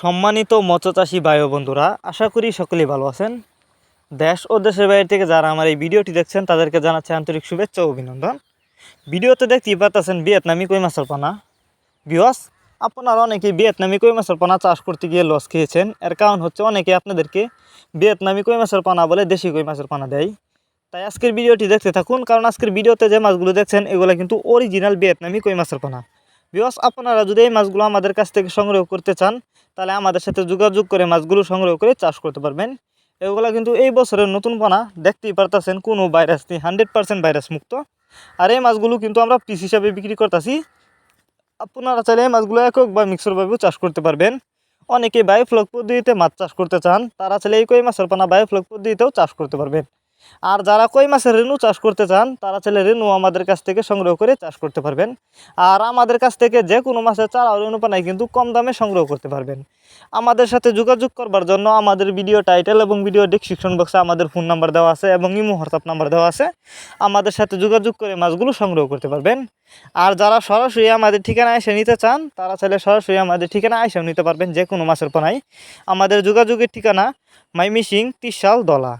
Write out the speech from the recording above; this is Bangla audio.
সম্মানিত মৎস্যচাষী ও বন্ধুরা, আশা করি সকলেই ভালো আছেন। দেশ ও দেশের বাইরে থেকে যারা আমার এই ভিডিওটি দেখছেন, তাদেরকে জানাচ্ছি আন্তরিক শুভেচ্ছা ও অভিনন্দন। ভিডিওতে দেখতেই পাচ্ছেন ভিয়েতনামি কই মাছের পানা। বিহস আপনারা অনেকে ভিয়েতনামি কই মাছের পানা চাষ করতে গিয়ে লস খেয়েছেন। এর কারণ হচ্ছে অনেকে আপনাদেরকে ভিয়েতনামি কই মাছের পানা বলে দেশি কই মাছের পানা দেয়। তাই আজকের ভিডিওটি দেখতে থাকুন, কারণ আজকের ভিডিওতে যে মাছগুলো দেখছেন, এগুলো কিন্তু অরিজিনাল ভিয়েতনামি কই মাছের পানা। বিকজ আপনারা যদি এই মাছগুলো আমাদের কাছ থেকে সংগ্রহ করতে চান, তাহলে আমাদের সাথে যোগাযোগ করে মাছগুলো সংগ্রহ করে চাষ করতে পারবেন। এগুলো কিন্তু এই বছরের নতুন পানা, দেখতেই পারতেছেন কোনো ভাইরাস নেই হান্ড্রেড পার্সেন্ট ভাইরাস মুক্ত। আর এই মাছগুলো কিন্তু আমরা পিস হিসাবে বিক্রি করতেছি। আপনারা চাইলে এই মাছগুলো একক বা মিক্সরভাবেও চাষ করতে পারবেন। অনেকে বায়োফ্লক পদ্ধতিতে মাছ চাষ করতে চান, তারা চাইলে এই কই মাছের পানা বায়োফ্লক পদ্ধতিতেও চাষ করতে পারবেন। আর যারা কই মাছের রেণু চাষ করতে চান, তারা চাইলে রেণু আমাদের কাছ থেকে সংগ্রহ করে চাষ করতে পারবেন। আর আমাদের কাছ থেকে যে কোনো মাছের চারা রেণু পানায় কিন্তু কম দামে সংগ্রহ করতে পারবেন। আমাদের সাথে যোগাযোগ করবার জন্য আমাদের ভিডিও টাইটেল এবং ভিডিও ডিসক্রিপশন বক্সে আমাদের ফোন নাম্বার দেওয়া আছে এবং ইমো হোয়াটসঅ্যাপ নাম্বার দেওয়া আছে। আমাদের সাথে যোগাযোগ করে মাছগুলো সংগ্রহ করতে পারবেন। আর যারা সরাসরি আমাদের ঠিকানা এসে নিতে চান, তারা চাইলে সরাসরি আমাদের ঠিকানা এসেও নিতে পারবেন যে কোনো মাছের পানায়। আমাদের যোগাযোগের ঠিকানা মাইমিসিং তিসাল দলা।